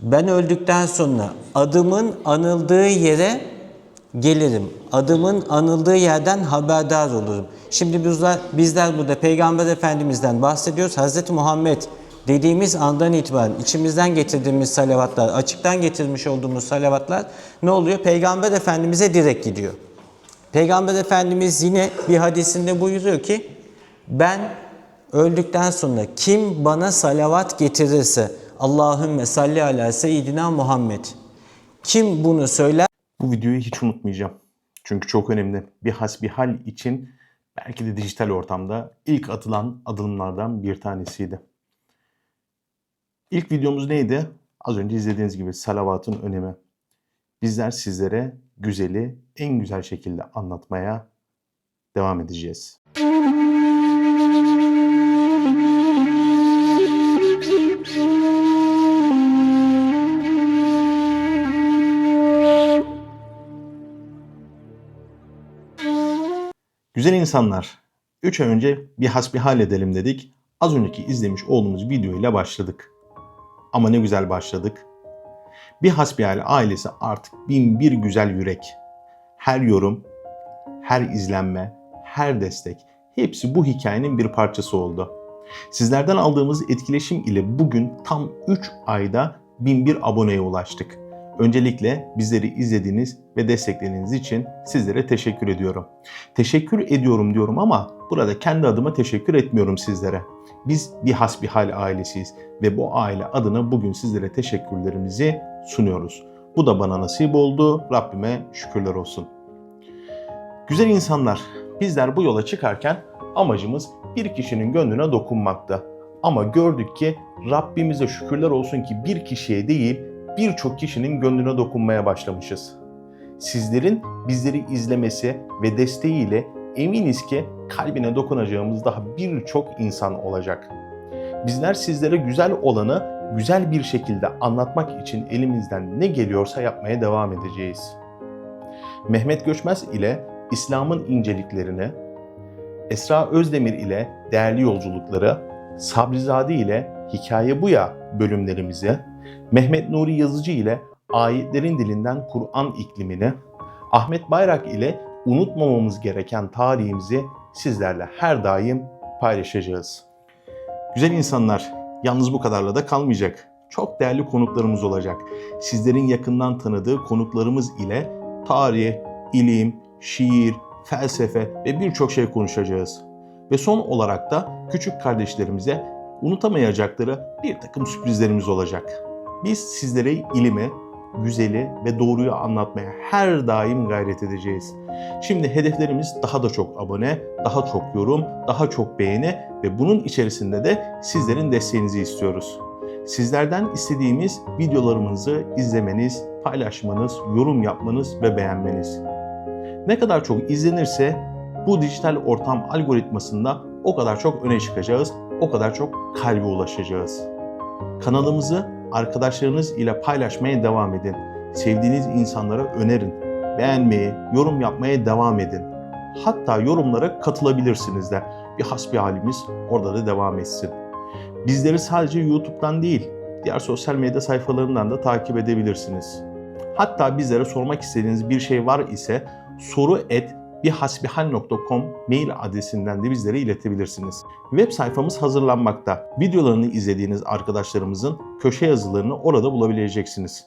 Ben öldükten sonra adımın anıldığı yere gelirim. Adımın anıldığı yerden haberdar olurum. Şimdi bizler, bizler burada Peygamber Efendimiz'den bahsediyoruz. Hz. Muhammed dediğimiz andan itibaren içimizden getirdiğimiz salavatlar, açıktan getirmiş olduğumuz salavatlar ne oluyor? Peygamber Efendimiz'e direkt gidiyor. Peygamber Efendimiz yine bir hadisinde buyuruyor ki ben öldükten sonra kim bana salavat getirirse Allahümme salli ala seyyidina Muhammed. Kim bunu söyler Bu videoyu hiç unutmayacağım. Çünkü çok önemli. Bir hasbihal için belki de dijital ortamda ilk atılan adımlardan bir tanesiydi. İlk videomuz neydi? Az önce izlediğiniz gibi salavatın önemi. Bizler sizlere güzeli en güzel şekilde anlatmaya devam edeceğiz. Güzel insanlar, 3 ay önce bir hasbihal edelim dedik. Az önceki izlemiş olduğumuz video ile başladık. Ama ne güzel başladık. Bir hasbihal ailesi artık bin bir güzel yürek. Her yorum, her izlenme, her destek hepsi bu hikayenin bir parçası oldu. Sizlerden aldığımız etkileşim ile bugün tam 3 ayda 1001 aboneye ulaştık. Öncelikle bizleri izlediğiniz ve desteklediğiniz için sizlere teşekkür ediyorum. Teşekkür ediyorum diyorum ama burada kendi adıma teşekkür etmiyorum sizlere. Biz bir hasbihal ailesiyiz ve bu aile adına bugün sizlere teşekkürlerimizi sunuyoruz. Bu da bana nasip oldu. Rabbime şükürler olsun. Güzel insanlar, bizler bu yola çıkarken amacımız bir kişinin gönlüne dokunmakta. Ama gördük ki Rabbimize şükürler olsun ki bir kişiye değil birçok kişinin gönlüne dokunmaya başlamışız. Sizlerin bizleri izlemesi ve desteğiyle eminiz ki kalbine dokunacağımız daha birçok insan olacak. Bizler sizlere güzel olanı güzel bir şekilde anlatmak için elimizden ne geliyorsa yapmaya devam edeceğiz. Mehmet Göçmez ile İslam'ın inceliklerini, Esra Özdemir ile değerli yolculukları, Sabrizade ile Hikaye Buya bölümlerimizi, Mehmet Nuri Yazıcı ile ayetlerin dilinden Kur'an iklimini, Ahmet Bayrak ile unutmamamız gereken tarihimizi sizlerle her daim paylaşacağız. Güzel insanlar, yalnız bu kadarla da kalmayacak. Çok değerli konuklarımız olacak. Sizlerin yakından tanıdığı konuklarımız ile tarih, ilim, şiir, felsefe ve birçok şey konuşacağız. Ve son olarak da küçük kardeşlerimize unutamayacakları bir takım sürprizlerimiz olacak. Biz sizlere ilimi, güzeli ve doğruyu anlatmaya her daim gayret edeceğiz. Şimdi hedeflerimiz daha da çok abone, daha çok yorum, daha çok beğeni ve bunun içerisinde de sizlerin desteğinizi istiyoruz. Sizlerden istediğimiz videolarımızı izlemeniz, paylaşmanız, yorum yapmanız ve beğenmeniz. Ne kadar çok izlenirse bu dijital ortam algoritmasında o kadar çok öne çıkacağız, o kadar çok kalbe ulaşacağız. Kanalımızı arkadaşlarınız ile paylaşmaya devam edin. Sevdiğiniz insanlara önerin. Beğenmeyi, yorum yapmaya devam edin. Hatta yorumlara katılabilirsiniz de. Bir hasbi halimiz orada da devam etsin. Bizleri sadece YouTube'dan değil, diğer sosyal medya sayfalarından da takip edebilirsiniz. Hatta bizlere sormak istediğiniz bir şey var ise soru et bihasbihal.com mail adresinden de bizlere iletebilirsiniz. Web sayfamız hazırlanmakta. Videolarını izlediğiniz arkadaşlarımızın köşe yazılarını orada bulabileceksiniz.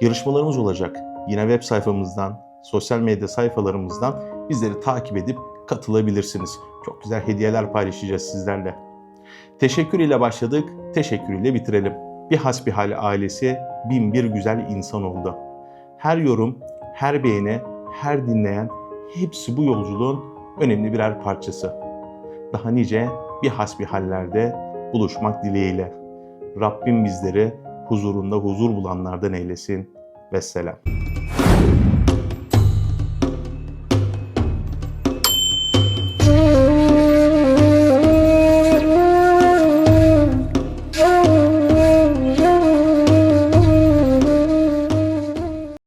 Yarışmalarımız olacak. Yine web sayfamızdan, sosyal medya sayfalarımızdan bizleri takip edip katılabilirsiniz. Çok güzel hediyeler paylaşacağız sizlerle. Teşekkür ile başladık, teşekkür ile bitirelim. Bir hasbihal ailesi bin bir güzel insan oldu. Her yorum, her beğeni, her dinleyen hepsi bu yolculuğun önemli birer parçası. Daha nice bir hasbihallerde buluşmak dileğiyle. Rabbim bizleri huzurunda huzur bulanlardan eylesin. Vesselam.